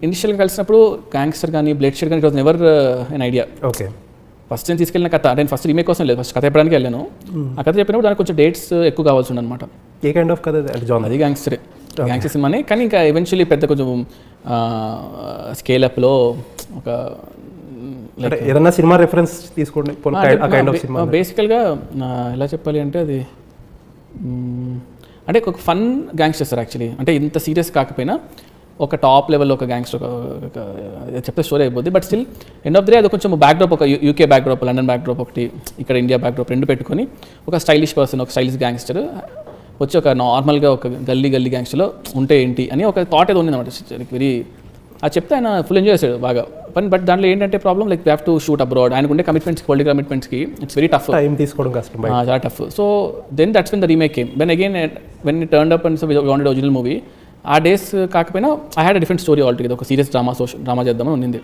ఇనిషియల్గా కలిసినప్పుడు గ్యాంగ్స్టర్ కానీ బ్లడ్ షెడ్ కానీ it was never an idea okay first నేను తీసుకెళ్ళిన కథ నేను ఫస్ట్ రీమేక్ కోసం లేదు ఫస్ట్ కథ చెప్పడానికి వెళ్ళాను. ఆ కథ చెప్పినప్పుడు దానికి కొంచెం డేట్స్ ఎక్కువ కావాల్సి అనమాట ఏ కైండ్ ఆఫ్ జాన్ అది? గ్యాంగ్స్టరే గ్యాంగ్స్టర్ సినిమానే కానీ ఇంకా ఎవెన్చువల్లీ పెద్ద కొంచెం స్కేల్ అప్లో ఒక ఏదన్నా సినిమా రెఫరెన్స్ తీసుకోండి సినిమా బేసికల్గా ఎలా చెప్పాలి అంటే అది అంటే ఒక ఫన్ గ్యాంగ్స్టర్ సార్ యాక్చువల్లీ అంటే ఇంత సీరియస్ కాకపోయినా ఒక టాప్ లెవెల్ ఒక గ్యాంగ్స్టర్ ఒక చెప్తే స్టోరీ అయిపోద్ది. But still end of the అది కొంచెం బ్యాక్డ్రాప్ ఒక యూకే బ్యాక్డ్రాప్ లండన్ బ్యాక్డ్రాప్ ఒకటి ఇక్కడ ఇండియా బ్యాక్డ్రాప్ రెండు పెట్టుకొని ఒక స్టైలిష్ పర్సన్ ఒక స్టైలిష్ గ్యాంగ్స్టర్ వచ్చి ఒక నార్మల్గా ఒక గల్లీ గల్లీ గ్యాంగ్స్టర్లో ఉంటే ఏంటి అని ఒక థాట్ ఏదో ఉంది అనమాట వెరీ అది చెప్తే ఆయన ఫుల్ ఎంజాయ్ చేశాడు బాగా. పని బట్ దాంట్లో ఏంటంటే problem like have to shoot abroad ఆయనకు ఉండే కమిట్మెంట్స్ పొలిటికల్ కమిట్మెంట్స్కి ఇట్స్ వెరీ టఫ్ టైం తీసుకోవడం కష్టం. చాలా tough so then that's when the remake came when again when turn up and so wanted original movie ఆ days కాకపోయినా I had different story already ఒక serious drama social drama చేద్దామని ఉంది